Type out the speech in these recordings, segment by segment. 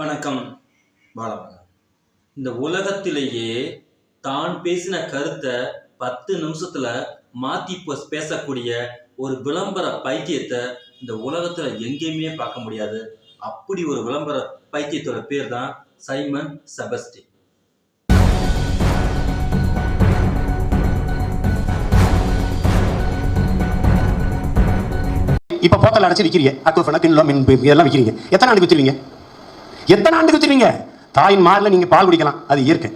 வணக்கம். பாலமகன் இந்த உலகத்திலேயே தான் பேசின கருத்தை பத்து நிமிஷத்துல மாத்தி பேசக்கூடிய ஒரு விளம்பர பைத்தியத்தை இந்த உலகத்துல எங்கேயுமே பார்க்க முடியாது. அப்படி ஒரு விளம்பர பைத்தியத்தோட பேர் தான் சைமன் செபஸ்டி இப்ப போத்தல் அடைச்சு விக்கிறீங்க. அக்குஃபன கிண்ணம் மின் இதெல்லாம் விக்கிறீங்க. எத்தனை ஆண்டுக்கு வித்துருவீங்க? எத்தனை ஆண்டுக்கு வித்துருவீங்க தாயின் மாரில் நீங்கள் பால் குடிக்கலாம். அது இயற்கை.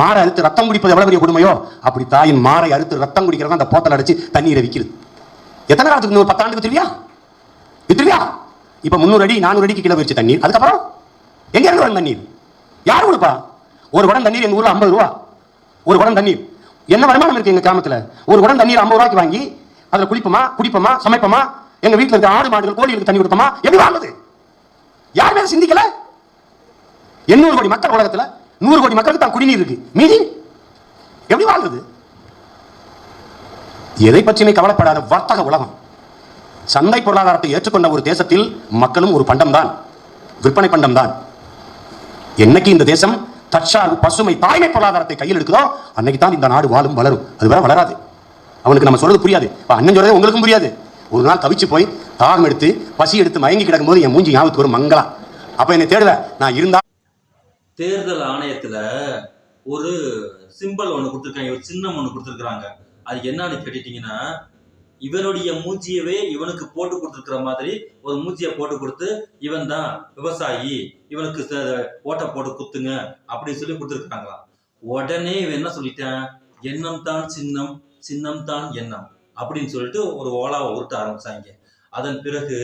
மாரை அறுத்து ரத்தம் குடிப்பது எவ்வளோ பெரிய கொடுமையோ? அப்படி தாயின் மாரை அறுத்து ரத்தம் குடிக்கிறது அந்த போத்தல் அடைச்சு தண்ணீரை விற்கிறது. எத்தனை காலத்துக்கு இன்னொரு பத்து ஆண்டுக்கு வித்துருவியா வித்துருவியா இப்போ முந்நூறு அடி நானூறு அடிக்கு கிலோ போயிடுச்சு தண்ணீர். அதுக்கப்புறம்? எங்கே இருந்து வரும் தண்ணீர்? யார் கொடுப்பா? ஒரு குடம் தண்ணீர் எங்கள் ஊரில் ஐம்பது ரூபா. ஒரு குடம் தண்ணீர். என்ன வருமானம் இருக்குது எங்கள் கிராமத்தில்? ஒரு குடம் தண்ணீர் ஐம்பது ரூபாய்க்கு வாங்கி அதில் குளிப்போமா குடிப்போமா சமைப்போமா? எங்கள் வீட்டில் இருக்க ஆடு மாடுகள் கோழிகளுக்கு தண்ணி கொடுப்போமா? எப்படி வாழ்றது யார் மேலே சிந்திக்கலை? எண்ணூறு கோடி மக்கள் உலகத்தில் நூறு கோடி மக்களுக்கு தான் குடிநீர் இருக்கு. மீதி? எப்படி வாழ்றது? எதை பற்றியுமே கவலைப்படாத வர்த்தக உலகம். சந்தை பொருளாதாரத்தை ஏற்றுக்கொண்ட ஒரு தேசத்தில் மக்களும் ஒரு பண்டம் தான் விற்பனை பண்டம் தான் என்னைக்கு இந்த தேசம் தற்சார்பு பசுமை தாய்மை பொருளாதாரத்தை கையில் எடுக்குதோ அன்னைக்கு தான் இந்த நாடு வாழும் வளரும். அது வேற வளராது. அவனுக்கு நம்ம சொல்றது புரியாது. அண்ணன் சொல்றது உங்களுக்கும் புரியாது. ஒரு நாள் தவிச்சு போய் தாகம் எடுத்து பசி எடுத்து மயங்கி கிடக்கும் போது என் மூஞ்சி ஞாபகத்துக்கு வரும் மங்களா. அப்ப என்னை தேடுவேன் நான் இருந்தா தேர்தல் ஆணையத்துல ஒரு சிம்பல் ஒன்று கொடுத்துருக்காங்க ஒரு சின்னம் ஒன்று கொடுத்துருக்குறாங்க. அது என்னன்னு கேட்டுட்டீங்கன்னா இவனுடைய மூஞ்சியவே இவனுக்கு போட்டு கொடுத்துருக்கிற மாதிரி ஒரு மூஞ்சியை போட்டு கொடுத்து இவன் தான் விவசாயி இவனுக்கு ஓட்டை போட்டு குத்துங்க அப்படின்னு சொல்லி கொடுத்துருக்காங்களாம் உடனே இவன் என்ன சொல்லிட்டேன்? எண்ணம் தான் சின்னம் சின்னம் தான் எண்ணம் அப்படின்னு சொல்லிட்டு ஒரு ஓலாவை உருட்ட ஆரம்பிச்சாங்க. அதன் பிறகு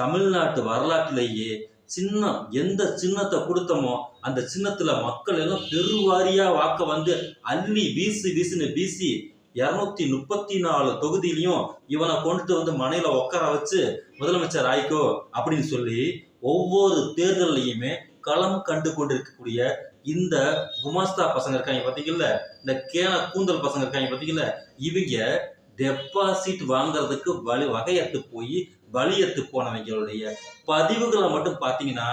தமிழ்நாட்டு வரலாற்றிலேயே சின்னம் எந்த சின்னத்தை கொடுத்தோமோ அந்த சின்னத்துல மக்கள் எல்லாம் பெருவாரியா வாக்க வந்து அள்ளி வீசு வீசுன்னு வீசி இரநூத்தி முப்பத்தி நாலு தொகுதியிலையும் இவனை கொண்டுட்டு வந்து மனையில உட்கார வச்சு முதலமைச்சர் ஆய்க்கோ அப்படின்னு சொல்லி ஒவ்வொரு தேர்தல்லையுமே களம் கண்டு கொண்டிருக்கக்கூடிய இந்த குமாஸ்தா பசங்க இருக்காங்க பார்த்தீங்கல்ல இந்த கேன கூந்தல் பசங்க இருக்காங்க பார்த்தீங்கல்ல இவங்க டெபாசிட் வாங்குறதுக்கு வழி வகையத்து போய் வலியத்து போனவங்களுடைய பதிவுகளை மட்டும் பார்த்தீங்கன்னா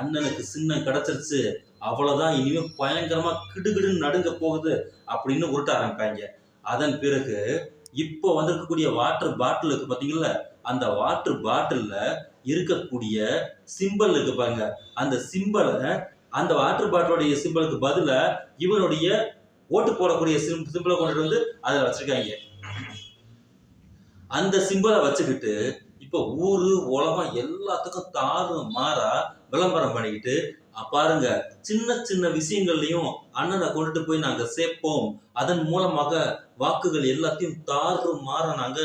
அண்ணனுக்கு சின்னம் கிடைச்சிருச்சு. அவ்வளோதான் இனிமே பயங்கரமா கிடுகிடுன்னு நடுங்க போகுது அப்படின்னு உருட்ட ஆரம்பிப்பாங்க. அதன் பிறகு இப்போ வந்திருக்கக்கூடிய வாட்டர் பாட்டில் இருக்கு பார்த்தீங்களா அந்த வாட்டர் பாட்டிலில் இருக்கக்கூடிய சிம்பல் இருக்கு பாருங்க. அந்த சிம்பலை அந்த வாட்டர் பாட்டிலுடைய சிம்பலுக்கு பதிலாக இவனுடைய ஓட்டு போடக்கூடிய சிம்பிளை கொண்டுட்டு வந்து அதில் வச்சிருக்காங்க. அந்த சிம்பலை வச்சுக்கிட்டு இப்போ ஊரு உலகம் எல்லாத்துக்கும் தாறு மாறா விளம்பரம் பண்ணிக்கிட்டு பாருங்க சின்ன சின்ன விஷயங்கள்லயும் அண்ணனை கொண்டுட்டு போய் நாங்க சேர்ப்போம். அதன் மூலமாக வாக்குகள் எல்லாத்தையும் தாறு மாற நாங்க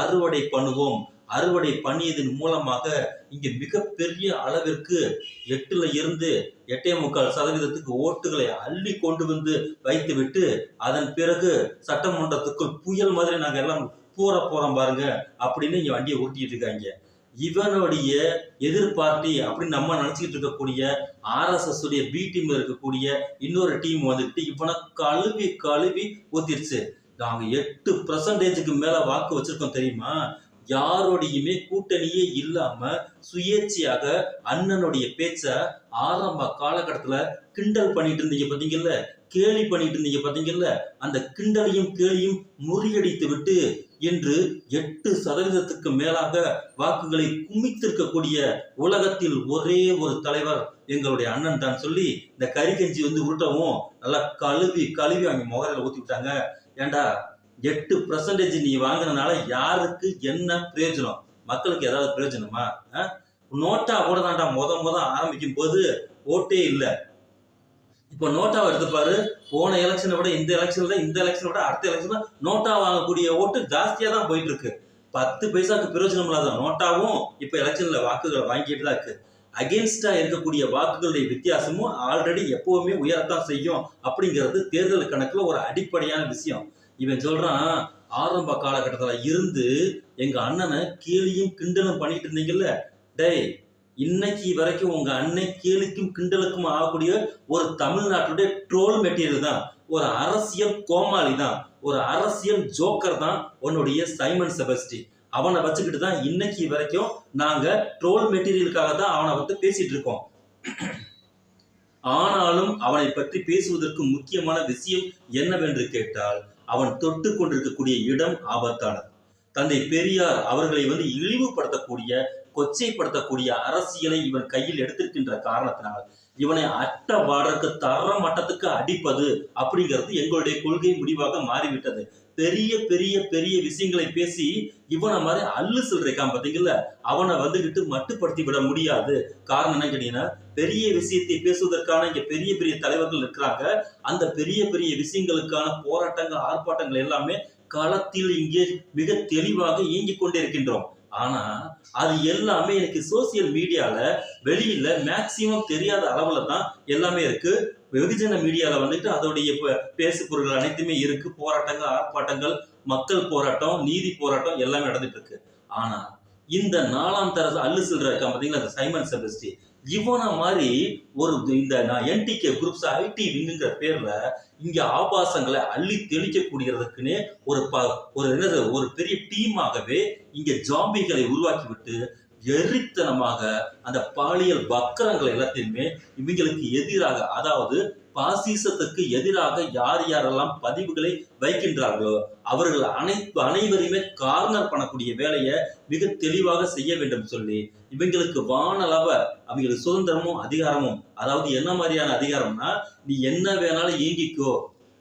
அறுவடை பண்ணுவோம். அறுவடை பண்ணியதன் மூலமாக இங்க மிகப்பெரிய அளவிற்கு எட்டுல இருந்து எட்டே முக்கால் சதவீதத்துக்கு ஓட்டுகளை அள்ளி கொண்டு வந்து வைத்து விட்டு அதன் பிறகு சட்டமன்றத்துக்குள் புயல் மாதிரி நாங்க எல்லாம் கூற போகிறோம் பாருங்க அப்படின்னு இங்கே வண்டியை ஓட்டிகிட்டு இருக்காங்க. இவனுடைய எதிர்பார்ட்டி அப்படின்னு நம்ம நினச்சிக்கிட்டு இருக்கக்கூடிய ஆர்எஸ்எஸ் உடைய பி டீம்ல இருக்கக்கூடிய இன்னொரு டீம் வந்துக்கிட்டு இவனை கழுவி கழுவி ஊத்திருச்சு. நாங்கள் எட்டு பர்சன்டேஜுக்கு மேலே வாக்கு வச்சிருக்கோம் தெரியுமா? யாரோடையுமே கூட்டணியே இல்லாம சுயேட்சையாக அண்ணனுடைய பேச்ச ஆரம்ப காலகட்டத்துல கிண்டல் பண்ணிட்டு இருந்தீங்க பாத்தீங்கல்ல? கேலி பண்ணிட்டு இருந்தீங்க பார்த்தீங்கல்ல அந்த கிண்டலையும் கேலியும் முறியடித்து விட்டு என்று எட்டு சதவீதத்துக்கு மேலாக வாக்குகளை குமித்திருக்கக்கூடிய உலகத்தில் ஒரே ஒரு தலைவர் எங்களுடைய அண்ணன் தான் சொல்லி இந்த கறிகஞ்சி வந்து உருட்டவும் நல்லா கழுவி கழுவி அவங்க முகரையில ஊத்தி விட்டாங்க. ஏண்டா எட்டு பர்சன்டேஜ் நீ வாங்கினனால யாருக்கு என்ன பிரயோஜனம்? மக்களுக்கு ஏதாவது பிரயோஜனமா? நோட்டா கூட தான்டா முத முத ஆரம்பிக்கும் போது ஓட்டே இல்லை. இப்போ நோட்டா வருது பாரு போன எலெக்ஷனை விட இந்த எலெக்ஷன்ல இந்த எலெக்ஷனை விட அடுத்த எலெக்ஷன்ல நோட்டா வாங்கக்கூடிய ஓட்டு ஜாஸ்தியா தான் போயிட்டு இருக்கு. பத்து பைசாக்கு பிரயோஜனம் இல்லாத நோட்டாவும் இப்ப எலெக்ஷன்ல வாக்குகளை வாங்கிட்டு தான் இருக்கு. அகேன்ஸ்டா இருக்கக்கூடிய வாக்குகளுடைய வித்தியாசமும் ஆல்ரெடி எப்பவுமே உயரத்தான் செய்யும் அப்படிங்கிறது தேர்தல் கணக்குல ஒரு அடிப்படையான விஷயம். இவன் சொல்றான் ஆரம்ப காலகட்டத்துல இருந்து எங்க அண்ணனை கேலியும் கிண்டலும் பண்ணிட்டு இருந்தீங்கல்ல? டேய் இன்னைக்கு வரைக்கும் உங்க அன்னை கேளுக்கும் கிண்டலுக்கும் ஆகக்கூடிய ஒரு தமிழ்நாட்டுடைய ட்ரோல் மெட்டீரியல் தான். ஒரு அரசியல் கோமாளி தான். ஒரு அரசியல் ஜோக்கர் தான் உன்னுடைய சைமன் செபஸ்டி. அவனை வச்சுக்கிட்டு தான் இன்னைக்கு வரைக்கும் நாங்க ட்ரோல் மெட்டீரியலுக்காக தான் அவனை வந்து பேசிட்டு இருக்கோம். ஆனாலும் அவனை பற்றி பேசுவதற்கு முக்கியமான விஷயம் என்னவென்று கேட்டால் அவன் தொட்டு கொண்டிருக்கக்கூடிய இடம் ஆபத்தானது. தந்தை பெரியார் அவர்களை வந்து இழிவுபடுத்தக்கூடிய கொச்சைப்படுத்தக்கூடிய அரசியலை இவன் கையில் எடுத்திருக்கின்ற காரணத்தினால் இவனை அட்ட பாடற்கு தர மட்டத்துக்கு அடிப்பது அப்படிங்கிறது எங்களுடைய கொள்கை முடிவாக மாறிவிட்டது. பெரிய பெரிய பெரிய விஷயங்களை பேசி இவனை மாதிரி அல்லு சொல்றான் பாத்தீங்கல்ல அவனை வந்துகிட்டு மட்டுப்படுத்தி விட முடியாது. காரணம் என்ன கேட்டீங்கன்னா பெரிய விஷயத்தை பேசுவதற்கான இங்க பெரிய பெரிய தலைவர்கள் இருக்கிறாங்க. அந்த பெரிய பெரிய விஷயங்களுக்கான போராட்டங்கள் ஆர்ப்பாட்டங்கள் எல்லாமே களத்தில் இங்கே மிக தெளிவாக இயங்கிக் கொண்டிருக்கின்றோம் ஆனா அது எல்லாமே எனக்கு சோசியல் மீடியால வெளியில மேக்சிமம் தெரியாத அளவுல தான் எல்லாமே இருக்கு. வெகுஜன மீடியால வந்துட்டு அதோடைய பேசு பொருட்கள் அனைத்துமே இருக்கு. போராட்டங்கள் ஆர்ப்பாட்டங்கள் மக்கள் போராட்டம் நீதி போராட்டம் எல்லாமே நடந்துட்டு இருக்கு. ஆனா இந்த நாலாம் தர அல்லு சில்ற இருக்கா பாத்தீங்களா? Simon Sebastian. இவனை மாதிரி ஒரு இந்த நான் என்டிகே குரூப்ஸ் ஐடி விங்குங்கிற பேர்ல இங்க ஆபாசங்களை அள்ளி தெளிக்கக்கூடியதுக்குன்னே ஒரு ப ஒரு என்னது ஒரு பெரிய டீமாகவே இங்க ஜாம்பிகளை உருவாக்கி விட்டு எரித்தனமாக அந்த பாலியல் வக்கரங்கள் எல்லாத்தையுமே இவங்களுக்கு எதிராக அதாவது பாசிசத்துக்கு எதிராக யார் யாரெல்லாம் பதிவுகளை வைக்கின்றார்களோ அவர்கள் அனைத்து அனைவரையுமே கார்னர் பண்ணக்கூடிய வேலையை மிக தெளிவாக செய்ய வேண்டும் சொல்லி இவங்களுக்கு வானளவ அவங்களுக்கு சுதந்திரமும் அதிகாரமும் அதாவது என்ன மாதிரியான அதிகாரம்னா நீ என்ன வேணாலும் இயங்கிக்கோ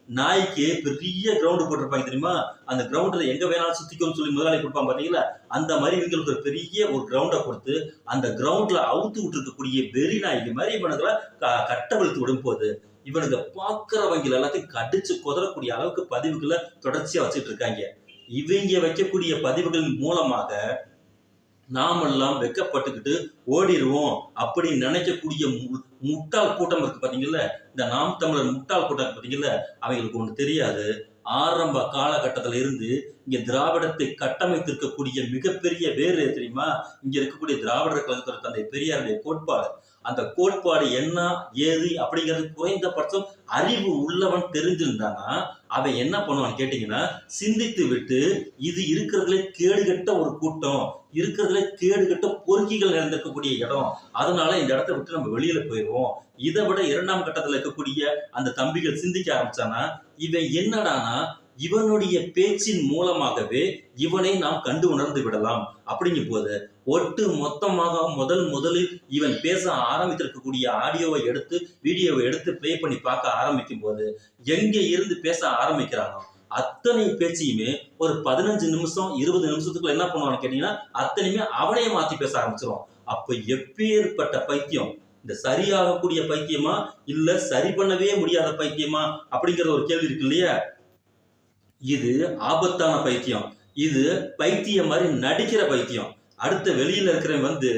நாய்க்கு பெரிய கிரவுண்டு போட்டிருப்பாங்க தெரியுமா? அந்த கிரவுண்டில் எங்கே வேணாலும் சுற்றிக்கும்னு சொல்லி முதலாளி கொடுப்பாங்க பார்த்தீங்களா அந்த மாதிரி இவங்களுக்கு ஒரு பெரிய ஒரு கிரவுண்டை கொடுத்து அந்த கிரவுண்டில் அவுத்து விட்டுருக்கக்கூடிய வெறி நாய்க்கு மாதிரி இவனுங்களை க- கட்டவிழ்த்து விடும் போது இவனுங்க பார்க்கறவங்க எல்லாத்தையும் கடிச்சு குதறக்கூடிய அளவுக்கு பதிவுகளை தொடர்ச்சியாக வச்சுட்டு இருக்காங்க. இவங்க வைக்கக்கூடிய பதிவுகளின் மூலமாக நாமெல்லாம் வெக்கப்பட்டுக்கிட்டு ஓடிடுவோம் அப்படின்னு நினைக்கக்கூடிய மு- முட்டாள் கூட்டம் இருக்கு பாத்தீங்கல்ல? இந்த நாம் தமிழர் முட்டாள் கூட்டம் இருக்கு அவங்களுக்கு ஒன்று தெரியாது. ஆரம்ப காலகட்டத்துல இருந்து இங்கே திராவிடத்தை கட்டமைத்திருக்கக்கூடிய மிகப்பெரிய வேறு தெரியுமா? இங்கே இருக்கக்கூடிய திராவிடர் கழகத்தோட தந்தை பெரியாருடைய கோட்பாடு. அந்த கோட்பாடு என்ன ஏது அப்படிங்கிறது குறைந்தபட்சம் அறிவு உள்ளவன் தெரிஞ்சிருந்தானா அவன் என்ன பண்ணுவான்னு கேட்டீங்கன்னா சிந்தித்து விட்டு இது இருக்கிறதுல கேடுகட்ட ஒரு கூட்டம் இருக்கிறதுல கேடுகட்ட பொறுக்கிகள் நிறைந்திருக்கக்கூடிய இடம். அதனால இந்த இடத்த விட்டு நம்ம வெளியில போயிடுவோம் இதை விட இரண்டாம் கட்டத்துல இருக்கக்கூடிய அந்த தம்பிகள் சிந்திக்க ஆரம்பிச்சானா இவன் என்னடானா இவனுடைய பேச்சின் மூலமாகவே இவனை நாம் கண்டு உணர்ந்து விடலாம். அப்படிங்கும் போது ஒட்டு மொத்தமாக முதல் முதலில் இவன் பேச ஆரம்பித்திருக்கக்கூடிய ஆடியோவை எடுத்து வீடியோவை எடுத்து ப்ளே பண்ணி பார்க்க ஆரம்பிக்கும் போது எங்கே இருந்து பேச ஆரம்பிக்கிறானோ அத்தனை பேச்சையுமே ஒரு பதினஞ்சு நிமிஷம் இருபது நிமிஷத்துக்குள்ள என்ன பண்ணுவான்னு கேட்டீங்கன்னா அத்தனையுமே அவனையே மாத்தி பேச ஆரம்பிச்சிருவான். அப்ப எப்பேற்பட்ட பைத்தியம்? இந்த சரியாகக்கூடிய பைத்தியமா? இல்ல சரி பண்ணவே முடியாத பைத்தியமா? அப்படிங்கிற ஒரு கேள்வி இருக்கு இல்லையா? இது ஆபத்தான பைத்தியம். இது பைத்தியம் மாதிரி நடிக்கிற பைத்தியம். அடுத்த வெளியில இருக்கிறவன் வந்து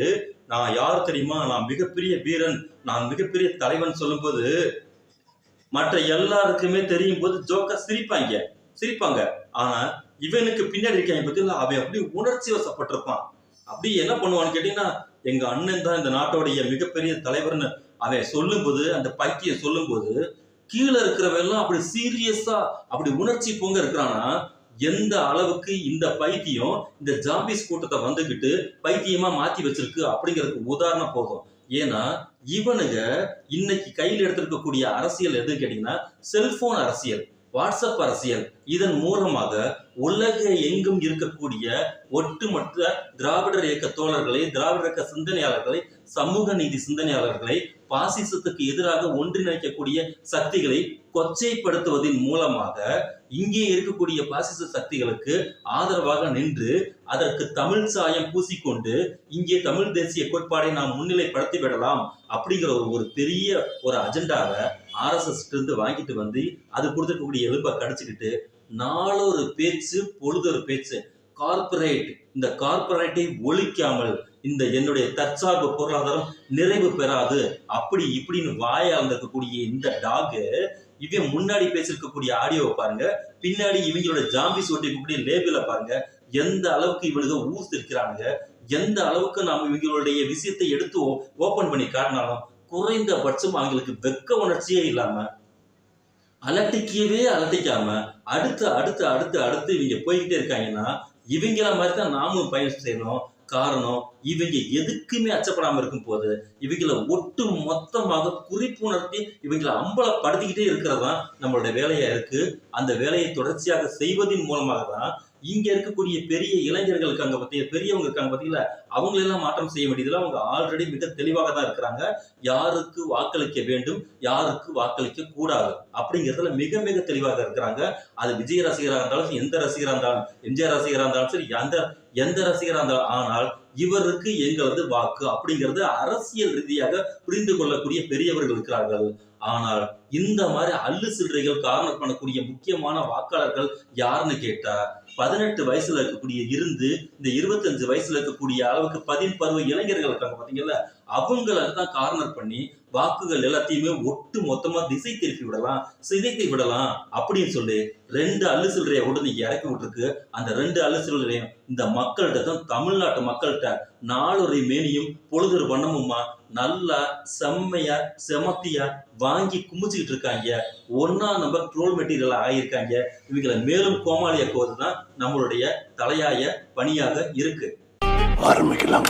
நான் யார் தெரியுமா? நான் மிகப்பெரிய வீரன். நான் மிகப்பெரிய தலைவன் சொல்லும்போது மற்ற எல்லாருக்குமே தெரியும் போது ஜோக்கா சிரிப்பாங்க. சிரிப்பாங்க. ஆனா இவனுக்கு பின்னாடி இருக்காங்க பத்தியில அவன் அப்படி உணர்ச்சி வசப்பட்டிருப்பான். அப்படி என்ன பண்ணுவான்னு கேட்டீங்கன்னா எங்க அண்ணன் தான் இந்த நாட்டோடைய மிகப்பெரிய தலைவர்னு அவன் சொல்லும்போது அந்த பைத்தியம் சொல்லும்போது கீழே இருக்கிறவெல்லாம் அப்படி சீரியஸா அப்படி உணர்ச்சி பொங்க இருக்கிறானா எந்த அளவுக்கு இந்த பைத்தியம் இந்த ஜாம்பிஸ் கூட்டத்தை வந்துகிட்டு பைத்தியமா மாத்தி வச்சிருக்கு அப்படிங்கிறதுக்கு உதாரணம் போதும். ஏன்னா இவனுங்க இன்னைக்கு கையில் எடுத்திருக்கக்கூடிய அரசியல் எதுன்னு கேட்டீங்கன்னா செல்போன் அரசியல் வாட்ஸ்அப் அரசியல். இதன் மூலமாக உலக எங்கும் இருக்கக்கூடிய ஒட்டுமொத்த திராவிடர் இயக்க தோழர்களை திராவிடர் இயக்க சிந்தனையாளர்களை சமூக நீதி சிந்தனையாளர்களை பாசிசத்துக்கு எதிராக ஒன்றிணைக்கக்கூடிய சக்திகளை கொச்சைப்படுத்துவதன் மூலமாக இங்கே இருக்கக்கூடிய பாசிச சக்திகளுக்கு ஆதரவாக நின்று அதற்கு தமிழ் சாயம் பூசிக்கொண்டு இங்கே தமிழ் தேசிய கோட்பாடை நாம் முன்னிலைப்படுத்தி விடலாம் அப்படிங்கிற ஒரு ஒரு பெரிய ஒரு அஜெண்டாவை ஆர்எஸ்எஸ் இருந்து வாங்கிட்டு வந்து அது கொடுத்துருக்கக்கூடிய எலும்பை கடிச்சுக்கிட்டு நாலொரு பேச்சு பொழுதொரு பேச்சு. கார்ப்பரேட் இந்த கார்ப்பரேட்டை ஒழிக்காமல் இந்த என்னுடைய தற்சார்பு பொருளாதாரம் நிறைவு பெறாது. அப்படி இப்படின்னு வாயா இருக்கக்கூடிய இந்த டாகு இவன் முன்னாடி பேசியிருக்கக்கூடிய ஆடியோவை பாருங்க. பின்னாடி இவங்களோட ஜாம்பிஸ் ஒட்டிருக்கக்கூடிய லேபிளை பாருங்க. எந்த அளவுக்கு இவனுங்க ஊஸ் எந்த அளவுக்கு நாம் இவங்களுடைய விஷயத்தை எடுத்து ஓபன் பண்ணி காட்டினாலும் குறைந்தபட்சம் அவங்களுக்கு வெக்க உணர்ச்சியே இல்லாம அலட்டிக்கவே அலட்டிக்காம அடுத்து அடுத்து அடுத்து அடுத்து இவங்க போய்கிட்டே இருக்காங்கன்னா இவங்கள மாதிரி தான் நாமும் பயணம் செய்யணும். காரணம் இவங்க எதுக்குமே அச்சப்படாம இருக்கும் போது இவங்களை ஒட்டு மொத்தமாக குறிப்புணர்த்தி இவங்களை அம்பலப்படுத்திக்கிட்டே இருக்கிறது தான் நம்மளோட வேலையா இருக்கு. அந்த வேலையை தொடர்ச்சியாக செய்வதன் மூலமாக தான் இங்க இருக்கக்கூடிய பெரிய இளைஞர்கள் இருக்காங்க பத்திய பெரியவங்க இருக்காங்க பத்தியில அவங்களெல்லாம் மாற்றம் செய்ய வேண்டியதுல அவங்க ஆல்ரெடி மிக தெளிவாக தான் இருக்கிறாங்க. யாருக்கு வாக்களிக்க வேண்டும் யாருக்கு வாக்களிக்க கூடாது அப்படிங்கிறதுல மிக மிக தெளிவாக இருக்கிறாங்க. அது விஜய் ரசிகராக இருந்தாலும் சரி, எந்த ரசிகராக இருந்தாலும் எம்ஜிஆர் ரசிகராக இருந்தாலும் சரி எந்த எந்த ரசிகராக இருந்தாலும் ஆனால் இவருக்கு எங்களது வாக்கு அப்படிங்கிறது அரசியல் ரீதியாக புரிந்து கொள்ளக்கூடிய பெரியவர்கள் இருக்கிறார்கள். ஆனால் இந்த மாதிரி அள்ளு சில்லறைகள் காரணம் பண்ணக்கூடிய முக்கியமான வாக்காளர்கள் யாருன்னு கேட்டா பதினெட்டு வயசுல இருக்கக்கூடிய இருந்து இந்த இருபத்தஞ்சு வயசுல இருக்கக்கூடிய அளவுக்கு பதின் பருவ இளைஞர்கள் இருக்காங்க பாத்தீங்கல்ல அவங்கள தான் கார்னர் பண்ணி வாக்குகள் எல்லாத்தையுமே ஒட்டு மொத்தமா திசை திருப்பி விடலாம் சிதைத்து விடலாம் அப்படின்னு சொல்லி ரெண்டு அள்ளு சில்லறையை இறக்கி விட்டுருக்கு. அந்த ரெண்டு அள்ளு சில்லறையும் இந்த மக்கள்கிட்ட தான் தமிழ்நாட்டு மக்கள்கிட்ட நாளொரு மேனியும் பொழுதொரு வண்ணமுமா நல்லா செம்மையா செமத்தியா வாங்கி குமிச்சுக்கிட்டு இருக்காங்க. ஒன்னா நம்பர் ட்ரோல் மெட்டீரியல் ஆகியிருக்காங்க இவங்களை மேலும் கோமாளியாக்குவது தான் நம்மளுடைய தலையாய பணியாக இருக்கு. ஆரம்பிக்கலாம்